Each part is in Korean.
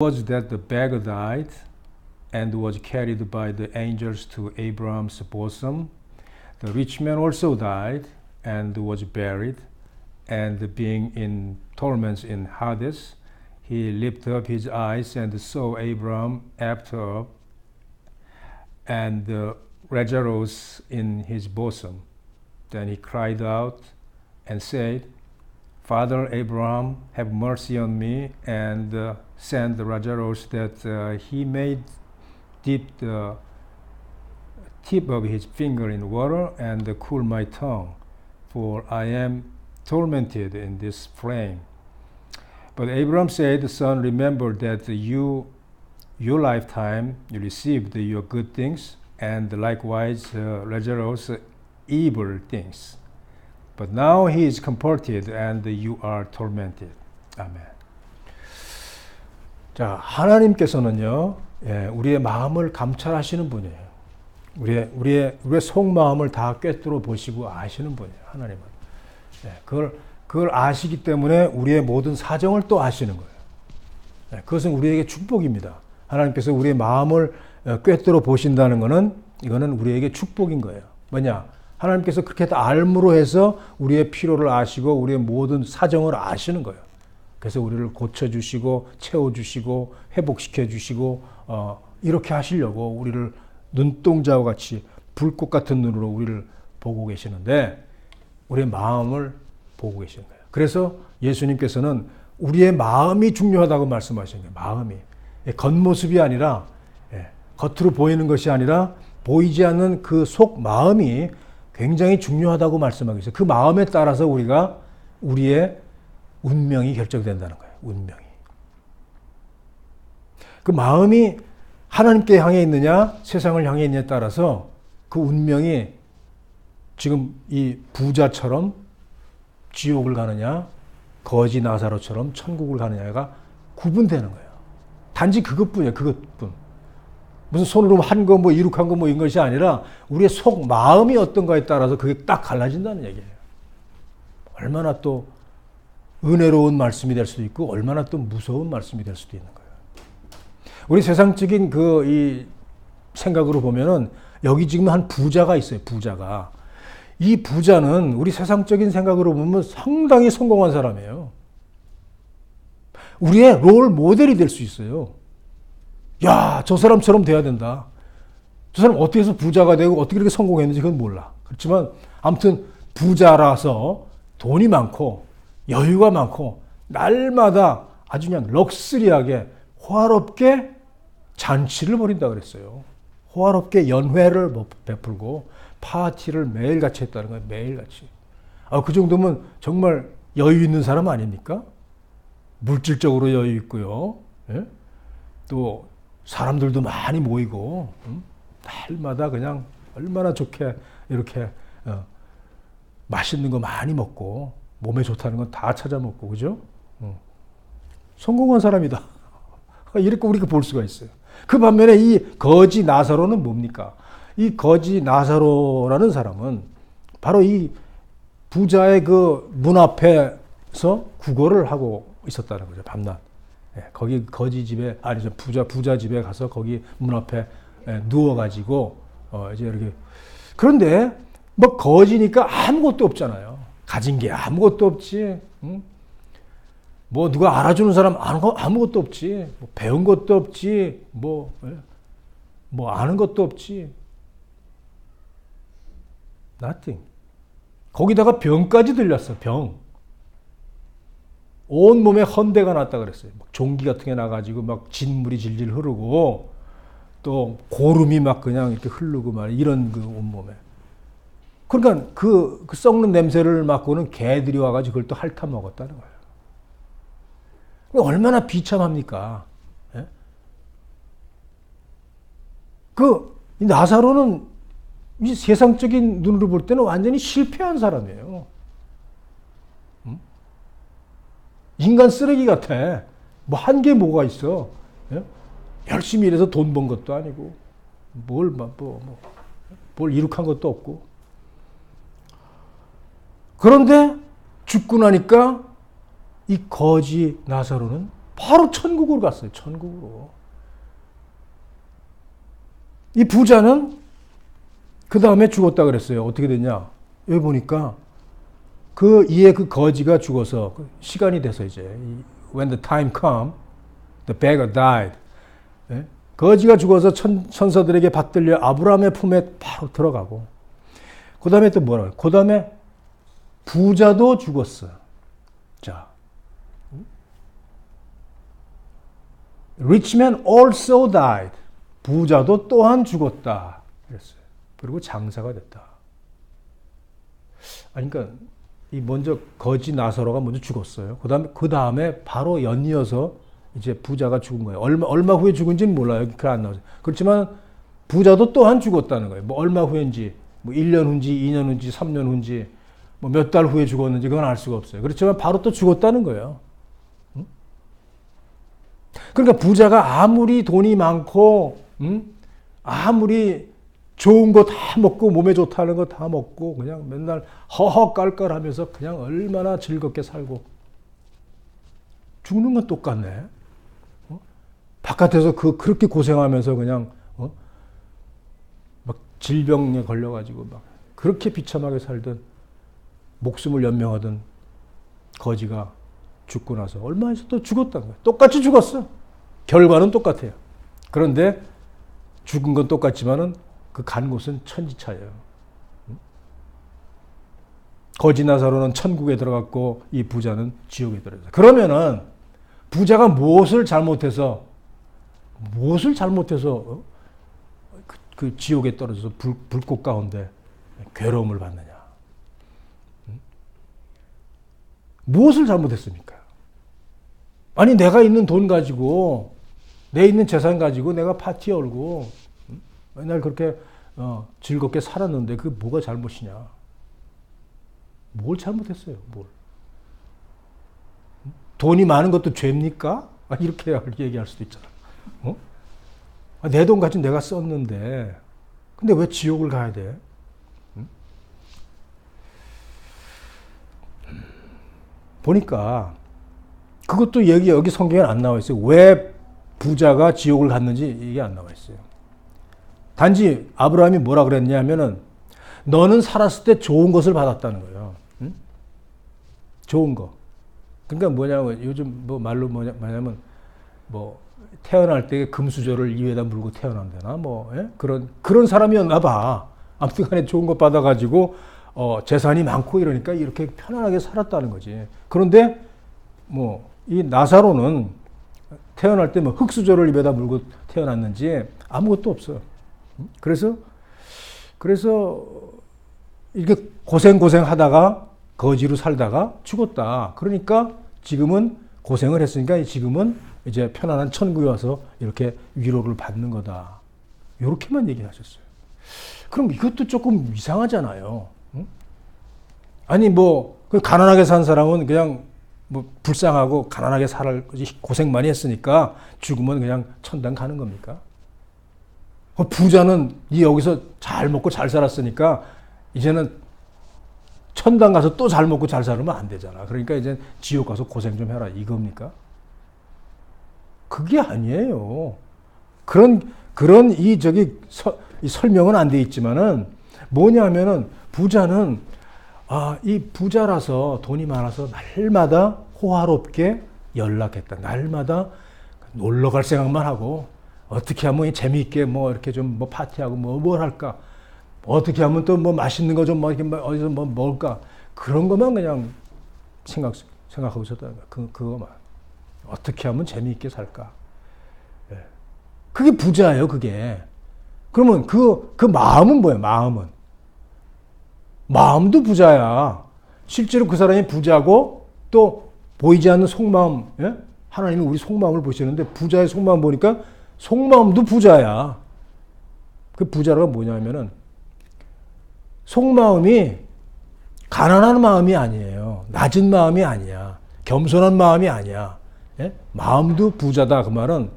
was that the beggar died and was carried by the angels to Abraham's bosom. The rich man also died and was buried, and being in torments in Hades, he lifted up his eyes and saw Abraham after and uh, Lazarus in his bosom. Then he cried out and said, Father Abraham, have mercy on me and uh, send Lazarus that uh, he may dip the tip of his finger in water and cool my tongue, for I am tormented in this flame. But Abraham said, Son, remember that you, your lifetime, you received your good things, and likewise uh, Lazarus evil things. But now he is comforted, and you are tormented. 아멘. 자, 하나님께서는요, 예, 우리의 마음을 감찰하시는 분이에요. 우리의, 우리의, 우리의 속마음을 다 꿰뚫어 보시고 아시는 분이에요, 하나님은. 예, 그걸, 그걸 아시기 때문에 우리의 모든 사정을 또 아시는 거예요. 예, 그것은 우리에게 축복입니다. 하나님께서 우리의 마음을 어, 꿰뚫어 보신다는 것은 이거는 우리에게 축복인 거예요. 뭐냐? 하나님께서 그렇게 알므로 해서 우리의 필요를 아시고 우리의 모든 사정을 아시는 거예요. 그래서 우리를 고쳐주시고 채워주시고 회복시켜주시고 어, 이렇게 하시려고 우리를 눈동자와 같이 불꽃 같은 눈으로 우리를 보고 계시는데 우리의 마음을 보고 계시는 거예요. 그래서 예수님께서는 우리의 마음이 중요하다고 말씀하신 거예요. 마음이 예, 겉모습이 아니라 예, 겉으로 보이는 것이 아니라 보이지 않는 그 속 마음이 굉장히 중요하다고 말씀하고 있어요. 그 마음에 따라서 우리가 우리의 운명이 결정된다는 거예요. 운명이. 그 마음이 하나님께 향해 있느냐, 세상을 향해 있느냐에 따라서 그 운명이 지금 이 부자처럼 지옥을 가느냐, 거지 나사로처럼 천국을 가느냐가 구분되는 거예요. 단지 그것뿐이에요. 그것뿐. 무슨 손으로 한 거, 뭐 이룩한 거, 뭐 이런 것이 아니라 우리의 속 마음이 어떤가에 따라서 그게 딱 갈라진다는 얘기예요. 얼마나 또 은혜로운 말씀이 될 수도 있고 얼마나 또 무서운 말씀이 될 수도 있는 거예요. 우리 세상적인 그 이 생각으로 보면은 여기 지금 한 부자가 있어요. 부자가 이 부자는 우리 세상적인 생각으로 보면 상당히 성공한 사람이에요. 우리의 롤 모델이 될 수 있어요. 야, 저 사람처럼 돼야 된다. 저 사람 어떻게 해서 부자가 되고 어떻게 그렇게 성공했는지 그건 몰라. 그렇지만 아무튼 부자라서 돈이 많고 여유가 많고 날마다 아주 그냥 럭스리하게 호화롭게 잔치를 벌인다 그랬어요. 호화롭게 연회를 뭐 베풀고 파티를 매일같이 했다는 거예요. 매일같이. 아, 그 정도면 정말 여유 있는 사람 아닙니까? 물질적으로 여유 있고요. 예? 또 사람들도 많이 모이고 음? 날마다 그냥 얼마나 좋게 이렇게 어, 맛있는 거 많이 먹고 몸에 좋다는 건 다 찾아 먹고 그죠? 어. 성공한 사람이다. 이렇게 우리가 볼 수가 있어요. 그 반면에 이 거지 나사로는 뭡니까? 이 거지 나사로라는 사람은 바로 이 부자의 그 문 앞에서 구걸을 하고 있었다는 거죠. 밤낮. 예, 거기 거지 집에 아니죠 부자 부자 집에 가서 거기 문 앞에 예, 누워가지고 어 이제 이렇게 그런데 뭐 거지니까 아무것도 없잖아요. 가진 게 아무것도 없지. 응? 뭐 누가 알아주는 사람 아무것도 없지. 뭐 배운 것도 없지. 뭐, 예? 뭐 아는 것도 없지. nothing. 거기다가 병까지 들렸어, 병. 온 몸에 헌대가 났다 그랬어요. 막 종기 같은 게 나가지고 막 진물이 질질 흐르고 또 고름이 막 그냥 이렇게 흐르고 말 이런 그 온몸에. 그러니까 그, 그 썩는 냄새를 맡고는 개들이 와가지고 그걸 또 핥아 먹었다는 거예요. 얼마나 비참합니까? 예? 그 나사로는 이 세상적인 눈으로 볼 때는 완전히 실패한 사람이에요. 음? 인간 쓰레기 같아. 뭐 한 게 뭐가 있어? 예? 열심히 일해서 돈 번 것도 아니고 뭘 뭐, 뭐, 뭘 이룩한 것도 없고. 그런데 죽고 나니까 이 거지 나사로는 바로 천국으로 갔어요. 천국으로. 이 부자는 그 다음에 죽었다 그랬어요. 어떻게 됐냐? 여기 보니까 그 이에 그 거지가 죽어서 그 시간이 돼서 이제 when the time come, the beggar died. 예? 거지가 죽어서 천, 천사들에게 받들려 아브라함의 품에 바로 들어가고 그 다음에 또 뭐라 그 다음에 부자도 죽었어. 자, rich man also died. 부자도 또한 죽었다. 그랬어요. 그리고 장사가 됐다. 아니, 그러니까 이 먼저 거지 나사로가 먼저 죽었어요. 그다음에 그 다음에 바로 연이어서 이제 부자가 죽은 거예요. 얼마 얼마 후에 죽은지는 몰라요. 그 안 나오죠. 그렇지만 부자도 또한 죽었다는 거예요. 뭐 얼마 후인지, 뭐 1년 후인지, 2년 후인지, 3년 후인지, 뭐 몇 달 후에 죽었는지 그건 알 수가 없어요. 그렇지만 바로 또 죽었다는 거예요. 그러니까 부자가 아무리 돈이 많고, 음? 아무리 좋은 거 다 먹고 몸에 좋다는 거 다 먹고 그냥 맨날 허허 깔깔하면서 그냥 얼마나 즐겁게 살고 죽는 건 똑같네. 어? 바깥에서 그 그렇게 고생하면서 그냥 어? 막 질병에 걸려가지고 막 그렇게 비참하게 살던 목숨을 연명하던 거지가 죽고 나서 얼마 있어 또 죽었다는 거야. 똑같이 죽었어. 결과는 똑같아요. 그런데 죽은 건 똑같지만은 그 간 곳은 천지차예요. 거지 나사로는 천국에 들어갔고 이 부자는 지옥에 들어갔어요. 그러면은 부자가 무엇을 잘못해서 무엇을 잘못해서 어? 그, 그 지옥에 떨어져서 불, 불꽃 가운데 괴로움을 받느냐? 무엇을 잘못했습니까? 아니 내가 있는 돈 가지고 내 있는 재산 가지고 내가 파티 열고 맨날 그렇게 어, 즐겁게 살았는데 그게 뭐가 잘못이냐? 뭘 잘못했어요? 뭘? 돈이 많은 것도 죄입니까? 아, 이렇게 얘기할 수도 있잖아. 어? 아, 내돈 가지고 내가 썼는데, 근데 왜 지옥을 가야 돼? 보니까 그것도 여기 여기 성경에 안 나와 있어요. 왜 부자가 지옥을 갔는지 이게 안 나와 있어요. 단지 아브라함이 뭐라 그랬냐면은 너는 살았을 때 좋은 것을 받았다는 거예요. 응? 좋은 거. 그러니까 뭐냐면 요즘 뭐 말로 뭐냐, 뭐냐면 뭐 태어날 때 금수저를 입에다 물고 태어난다나 뭐 예? 그런 그런 사람이었나 봐. 아무튼간에 좋은 것 받아가지고 어, 재산이 많고 이러니까 이렇게 편안하게 살았다는 거지. 그런데 뭐 이 나사로는 태어날 때 뭐 흙수저를 입에다 물고 태어났는지 아무것도 없어요. 그래서 그래서 이렇게 고생 고생 하다가 거지로 살다가 죽었다. 그러니까 지금은 고생을 했으니까 지금은 이제 편안한 천국에 와서 이렇게 위로를 받는 거다. 이렇게만 얘기하셨어요. 그럼 이것도 조금 이상하잖아요. 아니 뭐그 가난하게 산 사람은 그냥 뭐 불쌍하고 가난하게 살 고생 많이 했으니까 죽으면 그냥 천당 가는 겁니까? 그 부자는 이 여기서 잘 먹고 잘 살았으니까 이제는 천당 가서 또 잘 먹고 잘 살으면 안 되잖아. 그러니까 이제 지옥 가서 고생 좀 해라 이겁니까? 그게 아니에요. 그런 그런 이 저기 서, 이 설명은 안 돼 있지만은 뭐냐면은 부자는 아, 이 부자라서 돈이 많아서 날마다 호화롭게 연락했다. 날마다 놀러 갈 생각만 하고 어떻게 하면 재미있게 뭐 이렇게 좀 뭐 파티하고 뭐 뭘 할까? 어떻게 하면 또 뭐 맛있는 거 좀 뭐 이렇게 뭐 어디서 뭐 먹을까? 그런 것만 그냥 생각 생각하고 있었다는 거야. 그 그거만 어떻게 하면 재미있게 살까? 예. 그게 부자예요. 그게. 그러면 그 그 마음은 뭐예요? 마음은 마음도 부자야. 실제로 그 사람이 부자고 또 보이지 않는 속마음, 예? 하나님은 우리 속마음을 보시는데 부자의 속마음 보니까 속마음도 부자야. 그 부자가 뭐냐면은 속마음이 가난한 마음이 아니에요. 낮은 마음이 아니야. 겸손한 마음이 아니야. 예? 마음도 부자다. 그 말은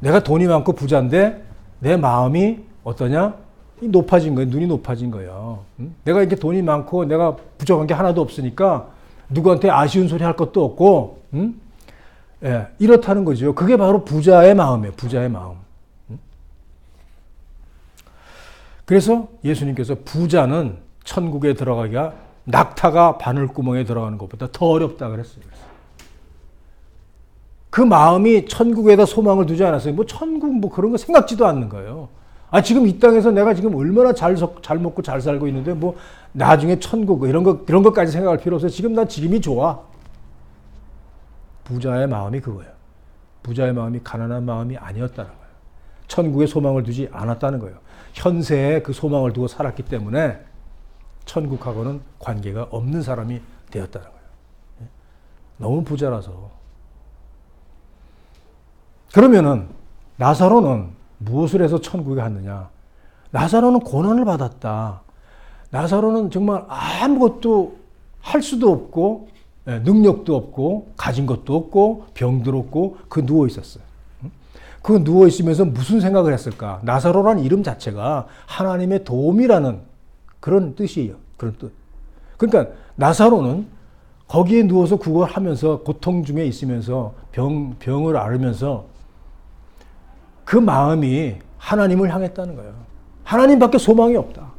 내가 돈이 많고 부자인데 내 마음이 어떠냐? 높아진 거예요. 눈이 높아진 거예요. 응? 내가 이렇게 돈이 많고 내가 부족한 게 하나도 없으니까 누구한테 아쉬운 소리 할 것도 없고 응? 예, 이렇다는 거죠. 그게 바로 부자의 마음이에요. 부자의 마음. 음? 그래서 예수님께서 부자는 천국에 들어가기가 낙타가 바늘구멍에 들어가는 것보다 더 어렵다 그랬어요. 그 마음이 천국에다 소망을 두지 않았어요. 뭐 천국 뭐 그런 거 생각지도 않는 거예요. 아 지금 이 땅에서 내가 지금 얼마나 잘, 잘 먹고 잘 살고 있는데 뭐 나중에 천국 이런 거 이런 것까지 생각할 필요 없어요. 지금 난 지금이 좋아. 부자의 마음이 그거예요. 부자의 마음이 가난한 마음이 아니었다는 거예요. 천국에 소망을 두지 않았다는 거예요. 현세에 그 소망을 두고 살았기 때문에 천국하고는 관계가 없는 사람이 되었다는 거예요. 예? 너무 부자라서. 그러면은 나사로는 무엇을 해서 천국에 갔느냐? 나사로는 고난을 받았다. 나사로는 정말 아무것도 할 수도 없고 예, 능력도 없고 가진 것도 없고 병들 없고 그 누워 있었어요. 그 누워 있으면서 무슨 생각을 했을까? 나사로라는 이름 자체가 하나님의 도움이라는 그런 뜻이에요. 그런 뜻. 그러니까 나사로는 거기에 누워서 그걸 하면서 고통 중에 있으면서 병 병을 앓으면서 그 마음이 하나님을 향했다는 거예요. 하나님밖에 소망이 없다.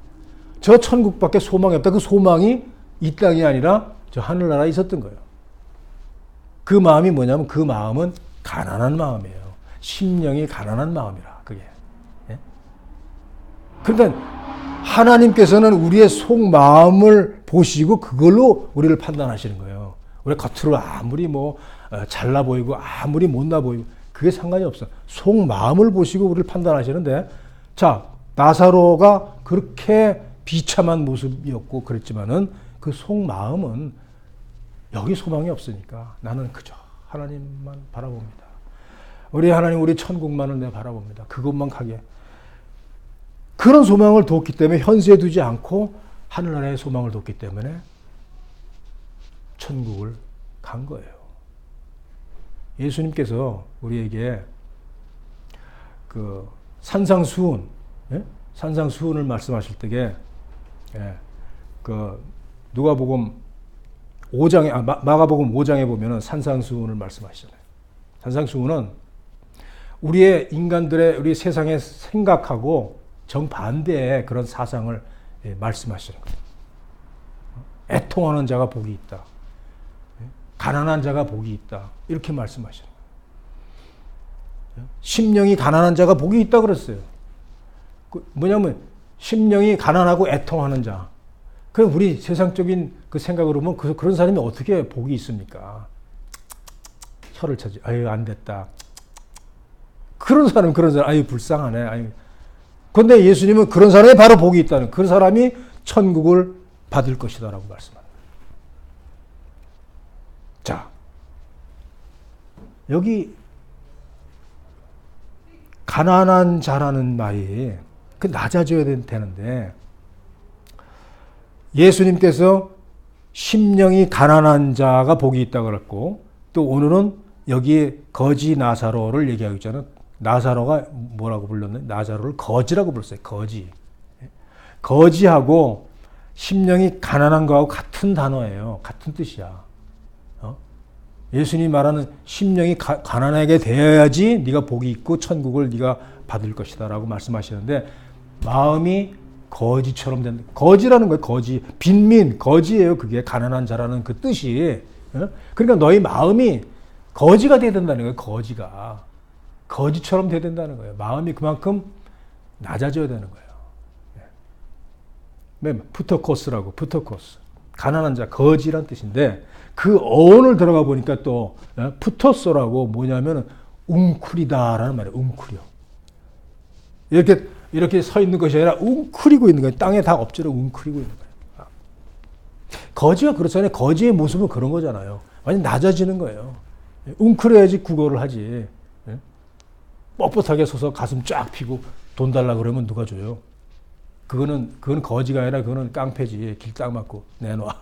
저 천국밖에 소망이 없다. 그 소망이 이 땅이 아니라 저 하늘나라에 있었던 거예요. 그 마음이 뭐냐면 그 마음은 가난한 마음이에요. 심령이 가난한 마음이라 그게. 예? 그러니까 하나님께서는 우리의 속 마음을 보시고 그걸로 우리를 판단하시는 거예요. 우리 겉으로 아무리 뭐 어, 잘나 보이고 아무리 못나 보이고 그게 상관이 없어. 속 마음을 보시고 우리를 판단하시는데 자 나사로가 그렇게 비참한 모습이었고 그랬지만은 그 속 마음은 여기 소망이 없으니까 나는 그저 하나님만 바라봅니다. 우리 하나님 우리 천국만을 내 바라봅니다. 그것만 가게. 그런 소망을 뒀기 때문에 현세에 두지 않고 하늘나라의 소망을 뒀기 때문에 천국을 간 거예요. 예수님께서 우리에게 그 산상수훈, 예? 산상수훈을 말씀하실 때에 예, 그 누가복음 5장에 아, 마 가복음 5장에 보면은 산상수훈을 말씀하시잖아요. 산상수훈은 우리의 인간들의 우리 세상의 생각하고 정반대의 그런 사상을 예, 말씀하시는 거예요. 애통하는 자가 복이 있다. 가난한 자가 복이 있다. 이렇게 말씀하시는 거예요. 심령이 가난한 자가 복이 있다 그랬어요. 그 뭐냐면 심령이 가난하고 애통하는 자. 그 우리 세상적인 그 생각으로 보면 그, 그런 사람이 어떻게 복이 있습니까? 혀를 차지. 아유 안 됐다. 그런 사람 그런 사람 아유 불쌍하네. 아유. 근데 예수님은 그런 사람이 바로 복이 있다는 그 사람이 천국을 받을 것이다 라고 말씀합니다. 자, 여기 가난한 자라는 말이 그 낮아져야 되는데 예수님께서 심령이 가난한 자가 복이 있다고 그랬고 또 오늘은 여기 거지 나사로를 얘기하고 있잖아요. 나사로가 뭐라고 불렀나요? 나사로를 거지라고 불렀어요. 거지. 거지하고 심령이 가난한 거하고 같은 단어예요. 같은 뜻이야. 예수님 말하는 심령이 가, 가난하게 되어야지 네가 복이 있고 천국을 네가 받을 것이다라고 말씀하시는데 마음이 거지처럼 된다. 거지라는 거예요. 거지. 빈민, 거지예요. 그게 가난한 자라는 그 뜻이. 어? 그러니까 너희 마음이 거지가 돼야 된다는 거예요. 거지가. 거지처럼 돼야 된다는 거예요. 마음이 그만큼 낮아져야 되는 거예요. 네. 푸터코스라고, 푸터코스. 가난한 자, 거지란 뜻인데 그 어원을 들어가 보니까 또 어, 푸토소라고 뭐냐면 웅크리다라는 말이에요. 웅크려. 이렇게 이렇게 서 있는 것이 아니라 웅크리고 있는 거예요. 땅에 다 엎드려 웅크리고 있는 거예요. 아. 거지가 그렇잖아요. 거지의 모습은 그런 거잖아요. 완전 낮아지는 거예요. 웅크려야지 국어를 하지. 예? 뻣뻣하게 서서 가슴 쫙 피고 돈 달라 그러면 누가 줘요? 그거는 그건 거지가 아니라 그거는 깡패지. 길 딱 맞고 내놔.